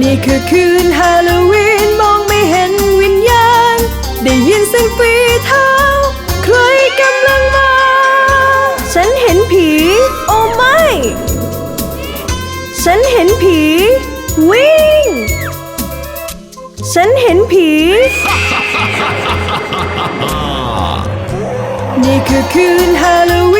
นี่คือคืนฮาโลวีนมองไม่เห็นวิญญาณ ได้ยินเสียงฝีเท้า ใครกำลังมา ฉันเห็นผี โอ้ไม่ ฉันเห็นผี วิ่ง ฉันเห็นผี นี่คือคืนฮาโลวีน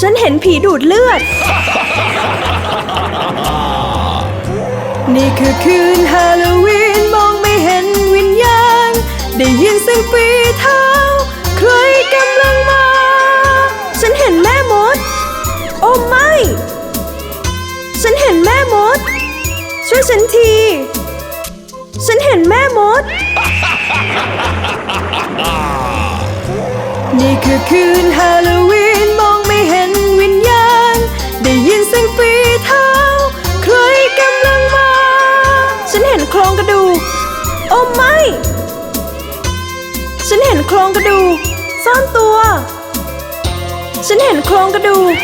ฉันเห็นผีดูดเลือด นี่คือคืนฮาโลวีนมองไม่เห็นวิญญาณ ได้ยินเสียงฝีเท้า ใครกำลังมา ฉันเห็นแม่มด โอ้ไม่ ฉันเห็นแม่มด ช่วยฉันที ฉันเห็นแม่มด นี่คือคืนฮาโล ครงกระดูก โอ้ไม่ ฉันเห็นโครงกระดูก ซ่อนตัว ฉันเห็นโครงกระดูก